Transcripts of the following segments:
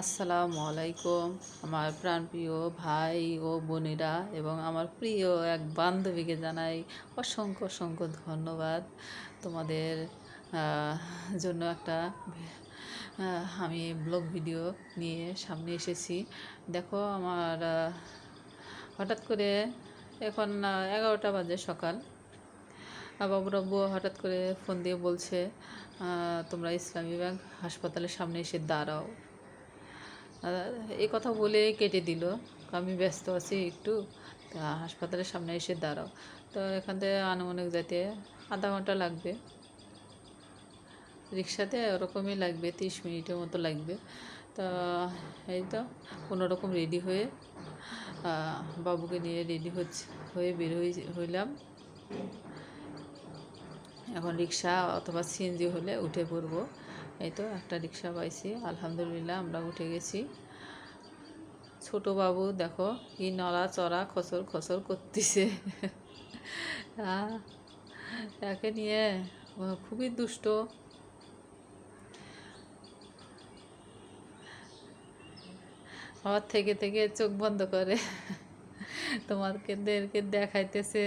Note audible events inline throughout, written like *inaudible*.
আসসালামু আলাইকুম। আমার প্রাণপ্রিয় ভাই ও বোনেরা এবং আমার প্রিয় এক বান্ধবীকে জানাই অসংখ্য অসংখ্য ধন্যবাদ। তোমাদের জন্য একটা আমি ব্লগ ভিডিও নিয়ে সামনে এসেছি। দেখো আমার হঠাৎ করে এখন এগারোটা বাজে সকাল। বাবু হঠাৎ করে ফোন দিয়ে বলছে তোমরা ইসলামী ব্যাংক হাসপাতালের সামনে এসে দাঁড়াও। এই কথা বলে কেটে দিল। আমি ব্যস্ত আছি একটু। তা হাসপাতালের সামনে এসে দাঁড়াও। তো এখান থেকে আনুমানিক যাতে আধা ঘণ্টা লাগবে। রিক্সাতে ওরকমই লাগবে, তিরিশ মিনিটের মতো লাগবে। তা এই তো কোনো রকম রেডি হয়ে বাবুকে নিয়ে রেডি হচ্ছে, হয়ে বের হইলাম। এখন রিক্সা অথবা সিএনজি হলে উঠে পড়ব। এই তো একটা রিক্সা পাইছি, আলহামদুলিল্লাহ আমরা উঠে গেছি। ছোট বাবু, দেখো, কি নড়া চড়া খসর খসর করতেছে। *laughs* একে নিয়ে খুবই দুষ্ট। আবার থেকে থেকে চোখ বন্ধ করে। তোমাদেরকে দেখাইতেছে।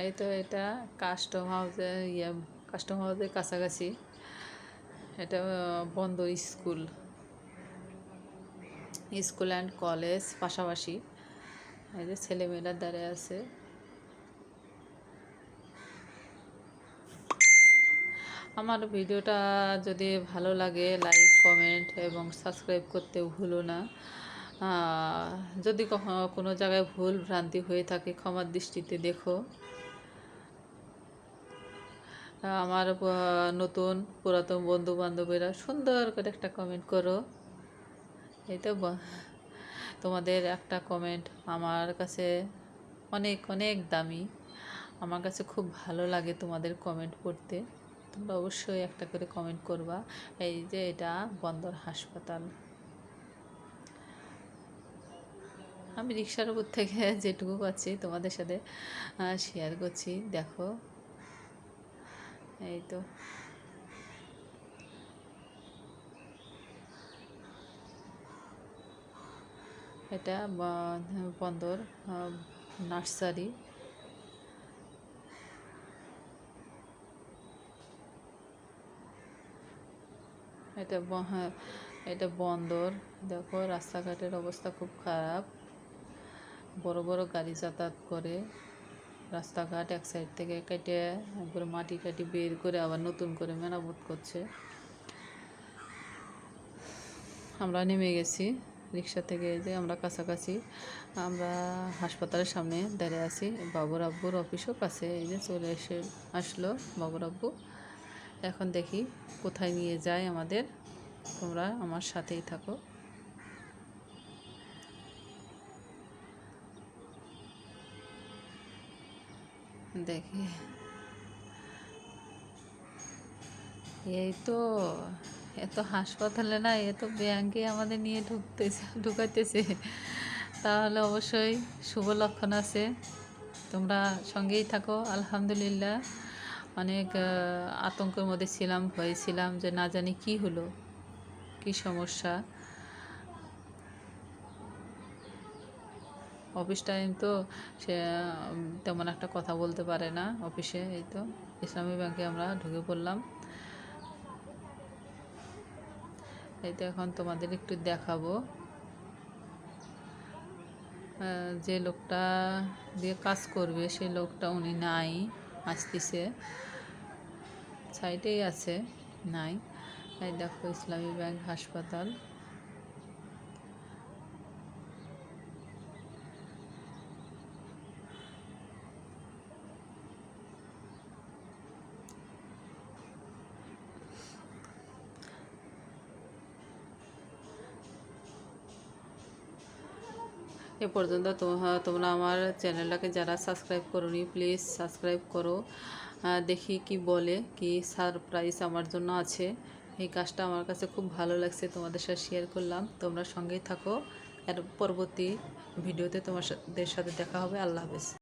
এই তো এটা কাস্টম হাউসের ইয়ে কাস্টম হাউসের কাছাকাছি। এটা বন্দর স্কুল। স্কুল অ্যান্ড কলেজ পাশাপাশি। এই যে ছেলেমেয়েরা দাঁড়িয়ে আছে। আমার ভিডিওটা যদি ভালো লাগে লাইক কমেন্ট এবং সাবস্ক্রাইব করতে ভুলো না। যদি কখনো কোনো জায়গায় ভুল ভ্রান্তি হয়ে থাকে, ক্ষমার দৃষ্টিতে দেখো। আমার নতুন পুরাতন বন্ধু বান্ধবীরা সুন্দর করে একটা কমেন্ট করো। এই তো তোমাদের একটা কমেন্ট আমার কাছে অনেক অনেক দামি। আমার কাছে খুব ভালো লাগে তোমাদের কমেন্ট পড়তে। তোমরা অবশ্যই একটা করে কমেন্ট করবা। এই যে এটা বন্দর হাসপাতাল। আমি রিক্সার উপর থেকে যেটুকু পাচ্ছি তোমাদের সাথে শেয়ার করছি। দেখো এই তো। এটা বন্দর নার্সারি। এটা হ্যাঁ, এটা বন্দর। দেখো রাস্তাঘাটের অবস্থা খুব খারাপ। বড় বড় গাড়ি যাতায়াত করে। রাস্তাঘাট এক সাইড থেকে কেটে একবারে মাটি কাটি বের করে আবার নতুন করে মেরামত করছে। আমরা নেমে গেছি রিক্সা থেকে যে আমরা কাছাকাছি। আমরা হাসপাতালের সামনে দাঁড়িয়ে আছি। বাবুর আব্বুর অফিসও কাছে, এই যে চলে এসে আসলো বাবুর আব্বু। এখন দেখি কোথায় নিয়ে যায় আমাদের। তোমরা আমার সাথেই থাকো। দেখি। এই তো এত হাসপাতালে না, এ তো ব্যাংকে আমাদের নিয়ে ঢুকতেছে, ঢুকাইতেছে। তাহলে অবশ্যই শুভ লক্ষণ আছে। তোমরা সঙ্গেই থাকো, আলহামদুলিল্লাহ। অনেক আতঙ্কের মধ্যে ছিলাম হয়েছিলাম যে না জানি কি হলো, কি সমস্যা। অফিস টাইম তো সে তেমন একটা কথা বলতে পারে না অফিসে, এই তো। ইসলামী ব্যাংকে আমরা ঢুকে পড়লাম। এই তো এখন তোমাদের একটু দেখাবো। যে লোকটা দিয়ে কাজ করবে সেই লোকটা উনি নাই, আসতেছে। সাইডেই আছে, নাই। এই দেখো ইসলামী ব্যাংক হাসপাতাল। এ পর্যন্ত তো- তোমরা আমার চ্যানেলটাকে যারা সাবস্ক্রাইব করোনি, প্লিজ সাবস্ক্রাইব করো। দেখি কি বলে, কি সারপ্রাইজ আমার জন্য আছে। এই কাজটা আমার কাছে খুব ভালো লাগছে, তোমাদের সাথে শেয়ার করলাম। তোমরা সঙ্গেই থাকো। এর পরবর্তী ভিডিওতে তোমাদের সাথে দেখা হবে। আল্লাহ হাফেজ।